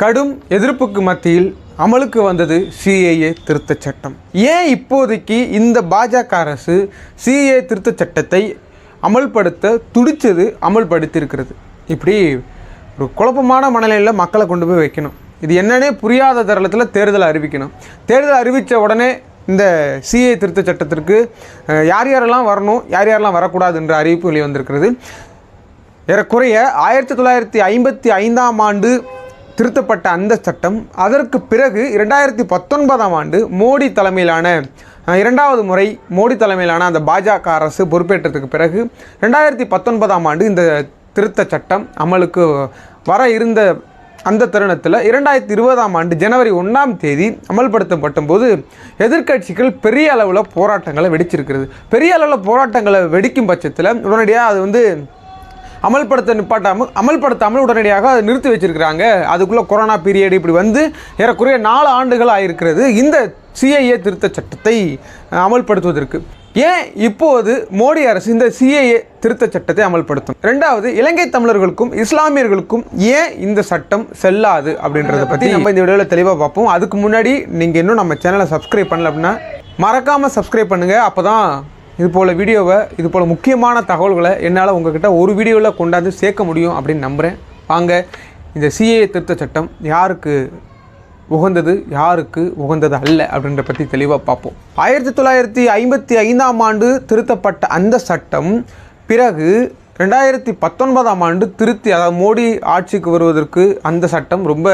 கடும் எதிர்ப்புக்கு மத்தியில் அமலுக்கு வந்தது சிஏஏ திருத்தச் சட்டம். ஏன் இப்போதைக்கு இந்த பாஜக அரசு சிஏ திருத்தச் சட்டத்தை அமல்படுத்த துடிச்சது அமல்படுத்தியிருக்கிறது? இப்படி ஒரு குழப்பமான மனநிலையில் மக்களை கொண்டு போய் வைக்கணும். இது என்னன்னே புரியாத தருணத்தில் தேர்தல் அறிவிக்கணும். தேர்தல் அறிவித்த உடனே இந்த சிஏ திருத்தச் சட்டத்திற்கு யார் யாரெல்லாம் வரணும் யார் யாரெல்லாம் வரக்கூடாது என்ற அறிவிப்பு வெளிவந்திருக்கிறது. ஏறக்குறைய ஆயிரத்தி தொள்ளாயிரத்தி ஐம்பத்தி ஐந்தாம் ஆண்டு திருத்தப்பட்ட அந்த சட்டம். அதற்கு பிறகு இரண்டாயிரத்தி பத்தொன்பதாம் ஆண்டு மோடி தலைமையிலான இரண்டாவது முறை மோடி தலைமையிலான அந்த பாஜக அரசு பொறுப்பேற்றதுக்கு பிறகு ரெண்டாயிரத்தி பத்தொன்பதாம் ஆண்டு இந்த திருத்த சட்டம் அமலுக்கு வர இருந்த அந்த தருணத்தில் இரண்டாயிரத்தி இருபதாம் ஆண்டு ஜனவரி ஒன்றாம் தேதி அமல்படுத்தப்பட்ட போது எதிர்க்கட்சிகள் பெரிய அளவில் போராட்டங்களை வெடிச்சிருக்கிறது. பெரிய அளவில் போராட்டங்களை வெடிக்கும் பட்சத்தில் உடனடியாக அது வந்து அமல்படுத்த நிப்பாட்டாமல் அமல்படுத்தாமல் உடனடியாக அதை நிறுத்தி வச்சிருக்கிறாங்க. அதுக்குள்ளே கொரோனா பீரியட் இப்படி வந்து ஏறக்குறைய நாலு ஆண்டுகள் ஆயிருக்கிறது. இந்த சிஐஏ திருத்த சட்டத்தை அமல்படுத்துவதற்கு. ஏன் இப்போது மோடி அரசு இந்த சிஏஏ திருத்த சட்டத்தை அமல்படுத்தும்? ரெண்டாவது இலங்கை தமிழர்களுக்கும் இஸ்லாமியர்களுக்கும் ஏன் இந்த சட்டம் செல்லாது அப்படின்றத பற்றி நம்ம இந்த வீடியோவில் தெளிவாக பார்ப்போம். அதுக்கு முன்னாடி நீங்கள் இன்னும் நம்ம சேனலை சப்ஸ்கிரைப் பண்ணல அப்படின்னா மறக்காமல் சப்ஸ்கிரைப் பண்ணுங்கள் அப்போ தான் இது போல் வீடியோவை இது போல் முக்கியமான தகவல்களை என்னால் உங்ககிட்ட ஒரு வீடியோவில் கொண்டாந்து சேர்க்க முடியும் அப்படின்னு நம்புகிறேன் வாங்க இந்த சிஏ திருத்த சட்டம் யாருக்கு உகந்தது யாருக்கு உகந்தது அல்ல அப்படின்ற பற்றி தெளிவாக பார்ப்போம். ஆயிரத்தி தொள்ளாயிரத்தி ஐம்பத்தி ஐந்தாம் ஆண்டு திருத்தப்பட்ட அந்த சட்டம் பிறகு ரெண்டாயிரத்தி பத்தொன்பதாம் ஆண்டு திருத்தி அதாவது மோடி ஆட்சிக்கு வருவதற்கு அந்த சட்டம் ரொம்ப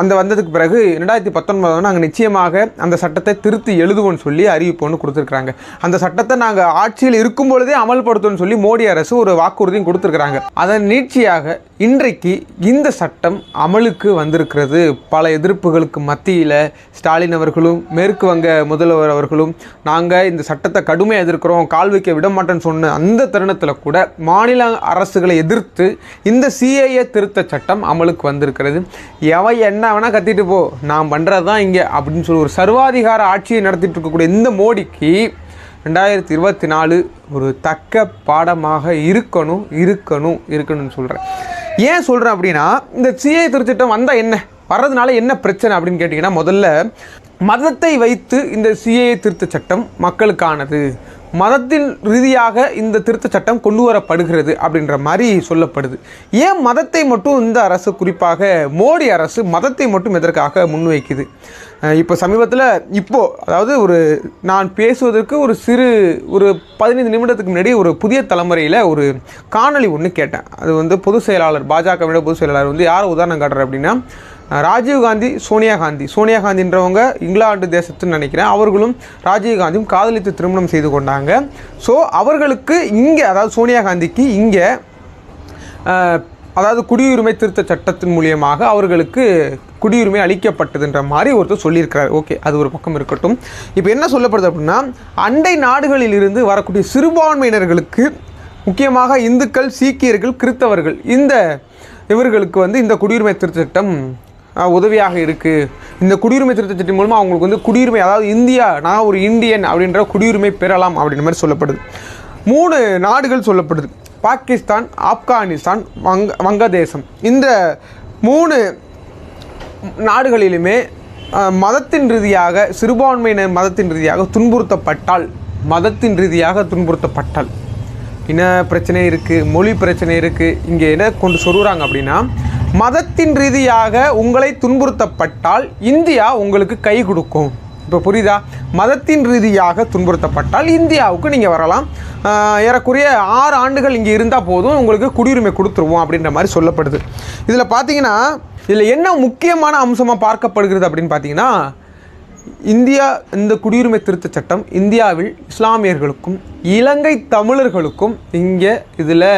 அந்த வந்ததுக்கு பிறகு ரெண்டாயிரத்தி பத்தொன்பதாம் நாங்கள் நிச்சயமாக அந்த சட்டத்தை திருத்தி எழுதுவோம்னு சொல்லி அறிவிப்பு ஒன்று கொடுத்துருக்குறாங்க. அந்த சட்டத்தை நாங்கள் ஆட்சியில் இருக்கும் பொழுதே அமல்படுத்துவோம்னு சொல்லி மோடி அரசு ஒரு வாக்குறுதியும் கொடுத்துருக்குறாங்க. அதன் நீட்சியாக இன்றைக்கு இந்த சட்டம் அமலுக்கு வந்திருக்கிறது. பல எதிர்ப்புகளுக்கு மத்தியில் ஸ்டாலின் அவர்களும் மேற்கு வங்க முதல்வர் அவர்களும் நாங்கள் இந்த சட்டத்தை கடுமையாக எதிர்க்கிறோம் கால் வைக்க விட மாட்டேன்னு சொன்ன அந்த தருணத்தில் கூட மாநில அரசுகளை எதிர்த்து இந்த சிஏஏ திருத்த சட்டம் அமலுக்கு வந்திருக்கிறது. எவன் என்ன வேணால் கத்திட்டு போ நான் பண்ணுறது தான் இங்கே அப்படின்னு சொல்லி ஒரு சர்வாதிகார ஆட்சியை நடத்திட்டு இருக்கக்கூடிய இந்த மோடிக்கு ரெண்டாயிரத்தி இருபத்தி நாலு ஒரு தக்க பாடமாக இருக்கணும் இருக்கணும் இருக்கணும்னு சொல்கிறேன் ஏன் சொல்கிறேன் அப்படின்னா இந்த சிஏ திருச்சட்டம் வந்தால் என்ன? வர்றதுனால என்ன பிரச்சனை அப்படின்னு கேட்டிங்கன்னா முதல்ல மதத்தை வைத்து இந்த சிஏ திருத்த சட்டம் மக்களுக்கானது. மதத்தின் ரீதியாக இந்த திருத்த சட்டம் கொண்டு வரப்படுகிறது அப்படின்ற மாதிரி சொல்லப்படுது. ஏன் மதத்தை மட்டும் இந்த அரசு குறிப்பாக மோடி அரசு மதத்தை மட்டும் எதற்காக முன்வைக்குது? இப்போ சமீபத்தில் இப்போது அதாவது ஒரு நான் பேசுவதற்கு ஒரு சிறு ஒரு பதினைந்து நிமிடத்துக்கு முன்னாடி ஒரு புதிய தலைமுறையில் ஒரு காணொளி ஒன்று கேட்டேன். அது வந்து பொதுச் செயலாளர் பாஜகவிட பொதுச் செயலாளர் வந்து யார் உதாரணம் காட்டுறார் அப்படின்னா ராஜீவ்காந்தி ராஜீவ் காந்தி சோனியா காந்தி. சோனியா காந்தின்றவங்க இங்கிலாந்து தேசத்துன்னு நினைக்கிறேன். அவர்களும் ராஜீவ் காந்தியும் காதலித்து திருமணம் செய்து கொண்டாங்க. ஸோ அவர்களுக்கு இங்கே அதாவது சோனியா காந்திக்கு இங்கே அதாவது குடியுரிமை திருத்த சட்டத்தின் மூலியமாக அவர்களுக்கு குடியுரிமை அளிக்கப்பட்டதுன்ற மாதிரி ஒருத்தர் சொல்லியிருக்கிறார். ஓகே அது ஒரு பக்கம் இருக்கட்டும். இப்போ என்ன சொல்லப்படுது அப்படின்னா அண்டை நாடுகளில் இருந்து வரக்கூடிய சிறுபான்மையினர்களுக்கு முக்கியமாக இந்துக்கள் சீக்கியர்கள் கிறித்தவர்கள் இந்த இவர்களுக்கு வந்து இந்த குடியுரிமை திருத்த சட்டம் உதவியாக இருக்குது இந்த குடியுரிமை திருத்த சட்டம் மூலமாக அவங்களுக்கு வந்து குடியுரிமை அதாவது இந்தியா நான் ஒரு இந்தியன் அப்படின்ற குடியுரிமை பெறலாம் அப்படின்ற மாதிரி சொல்லப்படுது. மூணு நாடுகள் சொல்லப்படுது. பாகிஸ்தான் ஆப்கானிஸ்தான் வங்க வங்கதேசம். இந்த மூணு நாடுகளிலுமே மதத்தின் ரீதியாக சிறுபான்மையினர் மதத்தின் ரீதியாக துன்புறுத்தப்பட்டால் மதத்தின் ரீதியாக துன்புறுத்தப்பட்டால். இன பிரச்சனை இருக்குது மொழி பிரச்சனை இருக்குது இங்கே என்ன கொண்டு சொல்கிறாங்க அப்படின்னா மதத்தின் ரீதியாக உங்களை துன்புறுத்தப்பட்டால் இந்தியா உங்களுக்கு கை கொடுக்கும். இப்போ புரியுதா? மதத்தின் ரீதியாக துன்புறுத்தப்பட்டால் இந்தியாவுக்கு நீங்கள் வரலாம். ஏறக்குறைய ஆறு ஆண்டுகள் இங்கே இருந்தால் போதும் உங்களுக்கு குடியுரிமை கொடுத்துருவோம் அப்படின்ற மாதிரி சொல்லப்படுது. இதில் பார்த்தீங்கன்னா இதில் என்ன முக்கியமான அம்சமாக பார்க்கப்படுகிறது அப்படின்னு பார்த்தீங்கன்னா இந்தியா இந்த குடியுரிமை திருத்தச் சட்டம் இந்தியாவில் இஸ்லாமியர்களுக்கும் இலங்கை தமிழர்களுக்கும் இங்கே இதில்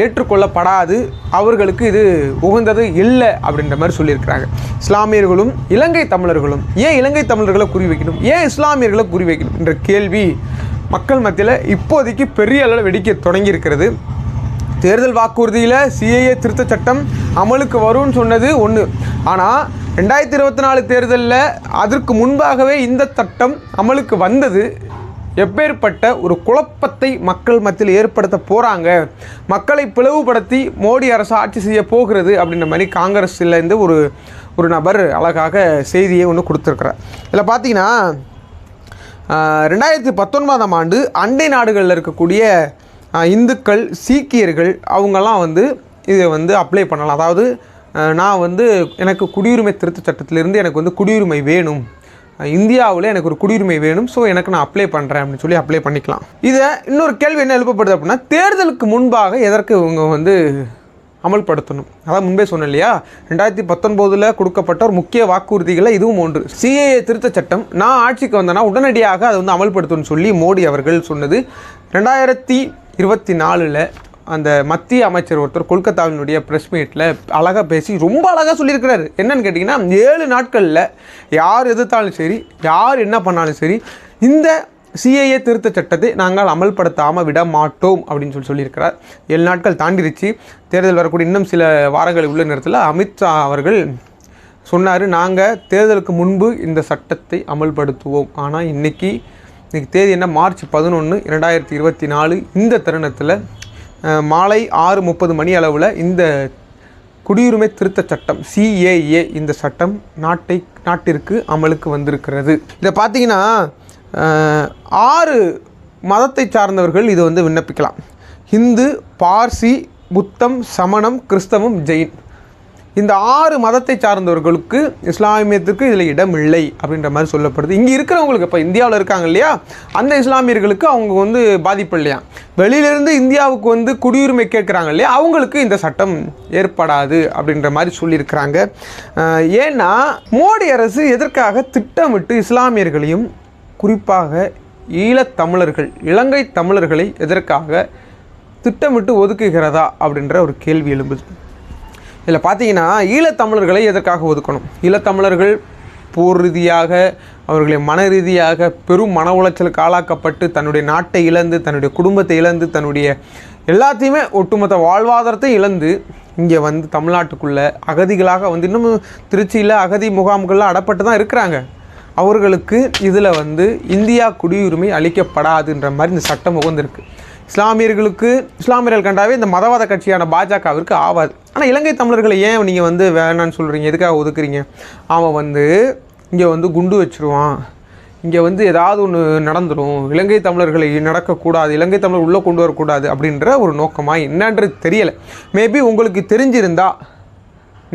ஏற்றுக்கொள்ளப்படாது. அவர்களுக்கு இது உகந்தது இல்லை அப்படின்ற மாதிரி சொல்லியிருக்கிறாங்க. இஸ்லாமியர்களும் இலங்கை தமிழர்களும் ஏன் இலங்கை தமிழர்களை குறி வைக்கணும்? ஏன் இஸ்லாமியர்களை குறி வைக்கணும் என்ற கேள்வி மக்கள் மத்தியில் இப்போதைக்கு பெரிய அளவில் வெடிக்க தொடங்கியிருக்கிறது. தேர்தல் வாக்குறுதியில் சிஏஏ திருத்தச் சட்டம் அமலுக்கு வரும்னு சொன்னது ஒன்று ஆனால் ரெண்டாயிரத்தி இருபத்தி நாலு தேர்தலில் அதற்கு முன்பாகவே இந்த சட்டம் அமலுக்கு வந்தது. எப்பேற்பட்ட ஒரு குழப்பத்தை மக்கள் மத்தியில் ஏற்படுத்த போகிறாங்க மக்களை பிளவுபடுத்தி மோடி அரசு ஆட்சி செய்ய போகிறது அப்படின்ற மாதிரி காங்கிரஸ்லேருந்து ஒரு ஒரு நபர் அழகாக செய்தியை ஒன்று கொடுத்துருக்குறார். இதில் பார்த்தீங்கன்னா ரெண்டாயிரத்தி பத்தொன்பதாம் ஆண்டு அண்டை நாடுகளில் இருக்கக்கூடிய இந்துக்கள் சீக்கியர்கள் அவங்கெல்லாம் வந்து இதை வந்து அப்ளை பண்ணலாம். அதாவது நான் வந்து எனக்கு குடியுரிமை திருத்த சட்டத்திலிருந்து எனக்கு வந்து குடியுரிமை வேணும். இந்தியாவில் எனக்கு ஒரு குடியுரிமை வேணும் ஸோ எனக்கு நான் அப்ளை பண்ணுறேன் அப்படின்னு சொல்லி அப்ளை பண்ணிக்கலாம். இதை இன்னொரு கேள்வி என்ன எழுப்பப்படுது அப்படின்னா தேர்தலுக்கு முன்பாக எதற்கு இவங்க வந்து அமல்படுத்தணும்? அதான் முன்பே சொன்னேன் இல்லையா? ரெண்டாயிரத்தி பத்தொன்பதில் கொடுக்கப்பட்ட ஒரு முக்கிய வாக்குறுதிகளை இதுவும் ஒன்று. சிஏஏ திருத்த சட்டம் நான் ஆட்சிக்கு வந்தேன்னா உடனடியாக அதை வந்து அமல்படுத்தணும்னு சொல்லி மோடி அவர்கள் சொன்னது. ரெண்டாயிரத்தி இருபத்தி நாலில் அந்த மத்திய அமைச்சர் ஒருத்தர் கொல்கத்தாவினுடைய ப்ரெஸ் மீட்டில் அழகாக பேசி ரொம்ப அழகாக சொல்லியிருக்கிறாரு. என்னன்னு கேட்டிங்கன்னா ஏழு நாட்களில் யார் எதிர்த்தாலும் சரி யார் என்ன பண்ணாலும் சரி இந்த சிஏஏ திருத்த சட்டத்தை நாங்கள் அமல்படுத்தாமல் விட மாட்டோம் அப்படின்னு சொல்லி சொல்லியிருக்கிறார். ஏழு நாட்கள் தாண்டிருச்சு. தேர்தல் வரக்கூடிய இன்னும் சில வாரங்கள் உள்ள நேரத்தில் அமித்ஷா அவர்கள் சொன்னார் நாங்கள் தேர்தலுக்கு முன்பு இந்த சட்டத்தை அமல்படுத்துவோம். ஆனால் இன்னைக்கு இன்றைக்கி தேதி என்ன? மார்ச் பதினொன்று இரண்டாயிரத்தி இருபத்தி நாலு இந்த தருணத்தில் மாலை ஆறு முப்பது மணி அளவில் இந்த குடியுரிமை திருத்த சட்டம் சிஏஏ இந்த சட்டம் நாட்டை நாட்டிற்கு அமலுக்கு வந்திருக்கிறது. இதை பார்த்தீங்கன்னா ஆறு மதத்தை சார்ந்தவர்கள் இது வந்து விண்ணப்பிக்கலாம். ஹிந்து பார்சி புத்தம் சமணம் கிறிஸ்தவம் ஜெயின். இந்த ஆறு மதத்தை சார்ந்தவர்களுக்கு இஸ்லாமியத்துக்கு இதில் இடம் இல்லை அப்படின்ற மாதிரி சொல்லப்படுது. இங்கே இருக்கிறவங்களுக்கு இப்போ இந்தியாவில் இருக்காங்க இல்லையா? அந்த இஸ்லாமியர்களுக்கு அவங்க வந்து பாதிப்பு இல்லையா? வெளியிலேருந்து இந்தியாவுக்கு வந்து குடியுரிமை கேட்குறாங்க இல்லையா? அவங்களுக்கு இந்த சட்டம் ஏற்படாது அப்படின்ற மாதிரி சொல்லியிருக்கிறாங்க. ஏன்னா மோடி அரசு எதற்காக திட்டமிட்டு இஸ்லாமியர்களையும் குறிப்பாக ஈழத்தமிழர்கள் இலங்கை தமிழர்களை எதற்காக திட்டமிட்டு ஒதுக்குகிறதா அப்படின்ற ஒரு கேள்வி எழும்புது. இதில் பார்த்தீங்கன்னா ஈழத்தமிழர்களை எதற்காக ஒதுக்கணும்? ஈழத்தமிழர்கள் போர் ரீதியாக அவர்களை மன ரீதியாக பெரும் மன உளைச்சலுக்கு ஆளாக்கப்பட்டு தன்னுடைய நாட்டை இழந்து தன்னுடைய குடும்பத்தை இழந்து தன்னுடைய எல்லாத்தையுமே ஒட்டுமொத்த வாழ்வாதாரத்தை இழந்து இங்கே வந்து தமிழ்நாட்டுக்குள்ளே அகதிகளாக வந்து இன்னும் திருச்சியில் அகதி முகாம்களில் அடப்பட்டு தான் இருக்கிறாங்க. அவர்களுக்கு இதில் வந்து இந்தியா குடியுரிமை அளிக்கப்படாதுன்ற மாதிரி இந்த சட்டம் உகந்திருக்கு. இஸ்லாமியர்களுக்கு இஸ்லாமியர்கள் கண்டாவே இந்த மதவாத கட்சியான பாஜகவிற்கு ஆவாது. ஆனால் இலங்கை தமிழர்களை ஏன் நீங்கள் வந்து வேணான்னு சொல்கிறீங்க எதுக்காக ஒதுக்குறீங்க? அவன் வந்து இங்கே வந்து குண்டு வச்சிருவான். இங்கே வந்து ஏதாவது ஒன்று நடந்துடும் இலங்கை தமிழர்களை நடக்கக்கூடாது. இலங்கை தமிழர் உள்ளே கொண்டு வரக்கூடாது அப்படின்ற ஒரு நோக்கமாக என்னன்றது தெரியலை. மேபி உங்களுக்கு தெரிஞ்சிருந்தா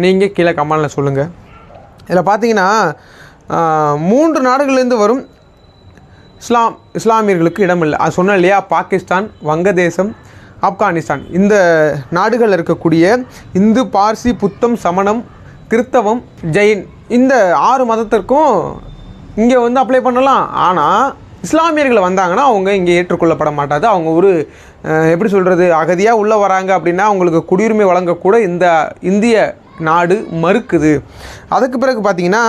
நீங்கள் கீழே கமெண்டில் சொல்லுங்கள் இதில் பார்த்தீங்கன்னா மூன்று நாடுகள்லேருந்து வரும் இஸ்லாம் இஸ்லாமியர்களுக்கு இடமில்லை. அது சொன்ன இல்லையா? பாகிஸ்தான் வங்கதேசம் ஆப்கானிஸ்தான். இந்த நாடுகளில் இருக்கக்கூடிய இந்து பார்சி புத்தம் சமணம் கிறித்தவம் ஜெயின் இந்த ஆறு மதத்திற்கும் இங்கே வந்து அப்ளை பண்ணலாம். ஆனால் இஸ்லாமியர்கள் வந்தாங்கன்னா அவங்க இங்கே ஏற்றுக்கொள்ளப்பட மாட்டாது. அவங்க ஒரு எப்படி சொல்கிறது அகதியாக உள்ளே வராங்க அப்படின்னா அவங்களுக்கு குடியுரிமை வழங்கக்கூட இந்த இந்திய நாடு மறுக்குது. அதுக்கு பிறகு பார்த்திங்கன்னா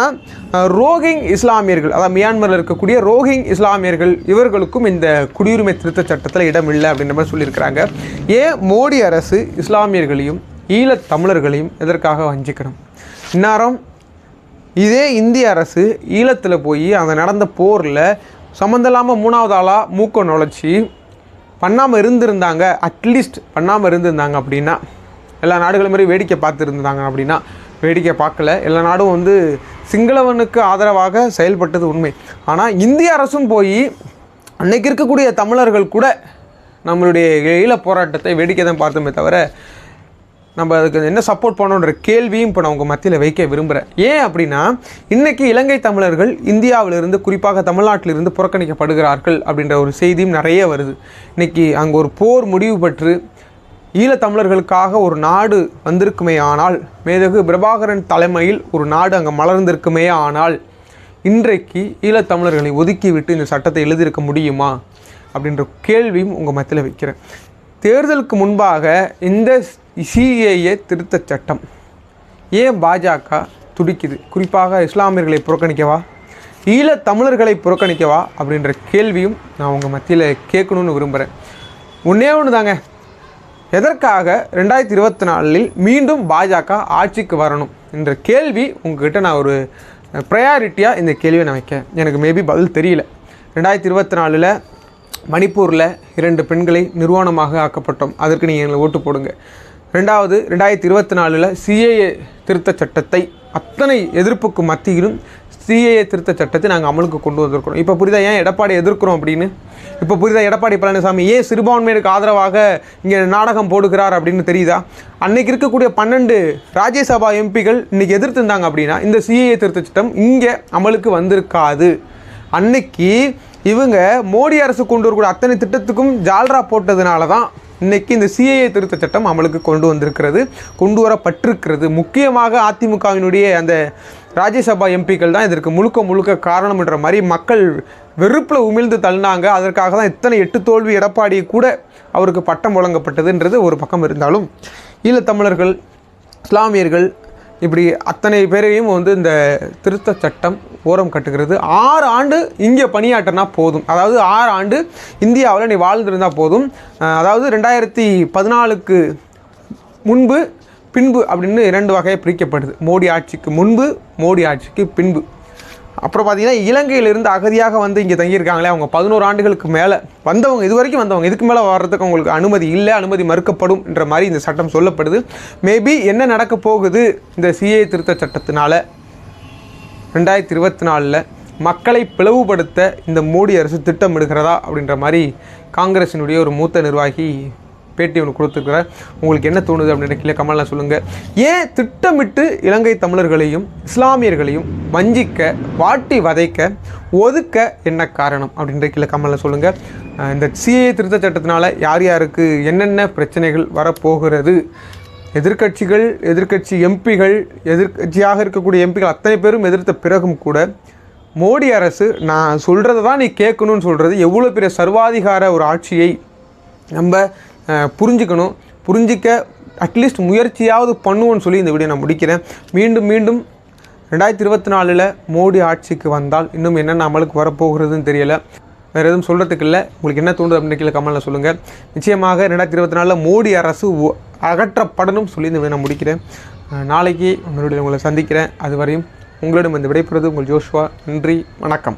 ரோஹிங் இஸ்லாமியர்கள் அதாவது மியான்மரில் இருக்கக்கூடிய ரோஹிங் இஸ்லாமியர்கள் இவர்களுக்கும் இந்த குடியுரிமை திருத்த சட்டத்தில் இடம் இல்லை அப்படின்ற மாதிரி சொல்லியிருக்கிறாங்க. ஏன் மோடி அரசு இஸ்லாமியர்களையும் ஈழத் தமிழர்களையும் எதற்காக வஞ்சிக்கணும்? இந்நேரம் இதே இந்திய அரசு ஈழத்தில் போய் அந்த நடந்த போரில் சம்மந்தமில்லாமல் மூணாவது ஆளாக மூக்க நுழைச்சி பண்ணாமல் இருந்திருந்தாங்க அட்லீஸ்ட் பண்ணாமல் இருந்திருந்தாங்க அப்படின்னா எல்லா நாடுகளும் மாதிரி வேடிக்கை பார்த்துருந்தாங்க அப்படின்னா வேடிக்கை பார்க்கல. எல்லா நாடும் வந்து சிங்களவனுக்கு ஆதரவாக செயல்பட்டது உண்மை. ஆனால் இந்திய அரசும் போய் அன்னைக்கு இருக்கக்கூடிய தமிழர்கள் கூட நம்மளுடைய ஈழ போராட்டத்தை வேடிக்கை தான் பார்த்தோமே தவிர நம்ம அதுக்கு என்ன சப்போர்ட் பண்ணணுன்ற கேள்வியும் இப்போ நான் உங்கள் மத்தியில் வைக்க விரும்புகிறேன் ஏன் அப்படின்னா இன்றைக்கி இலங்கை தமிழர்கள் இந்தியாவிலிருந்து குறிப்பாக தமிழ்நாட்டிலிருந்து புறக்கணிக்கப்படுகிறார்கள் அப்படின்ற ஒரு செய்தியும் நிறைய வருது. இன்றைக்கி அங்கே ஒரு போர் முடிவு பெற்று ஈழத்தமிழர்களுக்காக ஒரு நாடு வந்திருக்குமே ஆனால் மேதகு பிரபாகரன் தலைமையில் ஒரு நாடு அங்கே மலர்ந்திருக்குமே ஆனால் இன்றைக்கு ஈழத்தமிழர்களை ஒதுக்கிவிட்டு இந்த சட்டத்தை எழுதியிருக்க முடியுமா? அப்படின்ற கேள்வியும் உங்கள் மத்தியில் வைக்கிறேன். தேர்தலுக்கு முன்பாக இந்த சிஏஏ திருத்தச் சட்டம் ஏன் பாஜக துடிக்குது? குறிப்பாக இஸ்லாமியர்களை புறக்கணிக்கவா? ஈழத்தமிழர்களை புறக்கணிக்கவா? அப்படின்ற கேள்வியும் நான் உங்கள் மத்தியில் கேட்கணும்னு விரும்புகிறேன் ஒன்றே ஒன்று தாங்க எதற்காக ரெண்டாயிரத்தி இருபத்தி நாலில் மீண்டும் பாஜக ஆட்சிக்கு வரணும் என்ற கேள்வி உங்ககிட்ட நான் ஒரு ப்ரையாரிட்டியாக இந்த கேள்வியை நான் வைக்கேன். எனக்கு மேபி பதில் தெரியல. ரெண்டாயிரத்தி இருபத்தி நாலில் மணிப்பூரில் இரண்டு பெண்களை நிர்வாணமாக ஆக்கப்பட்டோம். அதற்கு நீங்கள் எங்களை ஓட்டு போடுங்க. ரெண்டாவது ரெண்டாயிரத்தி இருபத்தி நாலில் சிஏஏ திருத்தச் சட்டத்தை அத்தனை எதிர்ப்புக்கு மத்தியிலும் சிஏஏ திருத்தச் சட்டத்தை நாங்கள் அமலுக்கு கொண்டு வந்திருக்கிறோம். இப்போ புரிதா ஏன் எடப்பாடி எதிர்க்கிறோம் அப்படின்னு? இப்போ புரிதா எடப்பாடி பழனிசாமி ஏன் சிறுபான்மையினருக்கு ஆதரவாக இங்கே நாடகம் போடுகிறார் அப்படின்னு தெரியுதா? அன்னைக்கு இருக்கக்கூடிய பன்னெண்டு ராஜ்யசபா எம்பிகள் இன்றைக்கி எதிர்த்திருந்தாங்க அப்படின்னா இந்த சிஏஏ திருத்த சட்டம் இங்கே அமலுக்கு வந்திருக்காது. அன்னைக்கு இவங்க மோடி அரசு கொண்டு வரக்கூடிய அத்தனை திட்டத்துக்கும் ஜால்ரா போட்டதுனால தான் இன்னைக்கு இந்த சிஏஏ திருத்த சட்டம் அமலுக்கு கொண்டு வந்திருக்கிறது கொண்டு வரப்பட்டிருக்கிறது. முக்கியமாக அதிமுகவினுடைய அந்த ராஜ்யசபா எம்பிக்கள் தான் இதற்கு முழுக்க முழுக்க காரணம்ன்ற மாதிரி மக்கள் வெறுப்பில் உமிழ்ந்து தள்ளினாங்க. அதற்காக தான் இத்தனை எட்டு தோல்வி எடப்பாடி கூட அவருக்கு பட்டம் வழங்கப்பட்டதுன்றது ஒரு பக்கம் இருந்தாலும் ஈழத்தமிழர்கள் இஸ்லாமியர்கள் இப்படி அத்தனை பேரையும் வந்து இந்த திருத்த சட்டம் ஓரம் கட்டுகிறது. ஆறு ஆண்டு இங்கே பணியாற்றினா போதும். அதாவது ஆறு ஆண்டு இந்தியாவில் நீ வாழ்ந்திருந்தால் போதும். அதாவது ரெண்டாயிரத்தி பதினாலுக்கு முன்பு பின்பு அப்படின்னு இரண்டு வகையாக பிரிக்கப்படுது. மோடி ஆட்சிக்கு முன்பு மோடி ஆட்சிக்கு பின்பு. அப்புறம் பார்த்தீங்கன்னா இலங்கையிலிருந்து அகதியாக வந்து இங்கே தங்கியிருக்காங்களே அவங்க பதினோரு ஆண்டுகளுக்கு மேலே வந்தவங்க இது வரைக்கும் வந்தவங்க இதுக்கு மேலே வர்றதுக்கு அவங்களுக்கு அனுமதி இல்லை அனுமதி மறுக்கப்படும் என்ற மாதிரி இந்த சட்டம் சொல்லப்படுது. மேபி என்ன நடக்க போகுது இந்த சிஏ திருத்த சட்டத்தினால? ரெண்டாயிரத்தி இருபத்தி நாலில் மக்களை பிளவுபடுத்த இந்த மோடி அரசு திட்டமிடுகிறதா அப்படின்ற மாதிரி காங்கிரஸினுடைய ஒரு மூத்த நிர்வாகி பேட்டி ஒன்று கொடுத்துருக்குறேன் உங்களுக்கு என்ன தோணுது அப்படின்னு கீழே கமலில் சொல்லுங்கள் ஏன் திட்டமிட்டு இலங்கை தமிழர்களையும் இஸ்லாமியர்களையும் வஞ்சிக்க வாட்டி வதைக்க ஒதுக்க என்ன காரணம் அப்படின்ற கீழே கமலில் சொல்லுங்கள் இந்த சிஏ திருத்த சட்டத்தினால யார் யாருக்கு என்னென்ன பிரச்சனைகள் வரப்போகிறது? எதிர்க்கட்சிகள் எதிர்க்கட்சி எம்பிகள் எதிர்கட்சியாக இருக்கக்கூடிய எம்பிகள் அத்தனை பேரும் எதிர்த்த பிறகும் கூட மோடி அரசு நான் சொல்கிறத தான் நீ கேட்கணும்னு சொல்கிறது எவ்வளோ பெரிய சர்வாதிகார ஒரு ஆட்சியை நம்ம புரிஞ்சுக்கணும். புரிஞ்சிக்க அட்லீஸ்ட் முயற்சியாவது பண்ணுவோன்னு சொல்லி இந்த வீடியோ நான் முடிக்கிறேன். மீண்டும் மீண்டும் ரெண்டாயிரத்தி இருபத்தி நாலில் மோடி ஆட்சிக்கு வந்தால் இன்னும் என்னென்ன அமலுக்கு வரப்போகிறதுன்னு தெரியலை. வேறு எதுவும் சொல்கிறதுக்கு இல்லை. உங்களுக்கு என்ன தோணுது அப்படின்னு கீழே கமலில் சொல்லுங்கள் நிச்சயமாக ரெண்டாயிரத்தி இருபத்தி நாலில் மோடி அரசு அகற்றப்படணும் சொல்லி இந்த வீடியோ நான் முடிக்கிறேன். நாளைக்கு உங்களுடைய உங்களை சந்திக்கிறேன். அதுவரையும் உங்களிடம் இந்த விடைபெறுவது உங்கள் ஜோஷ்வா. நன்றி வணக்கம்.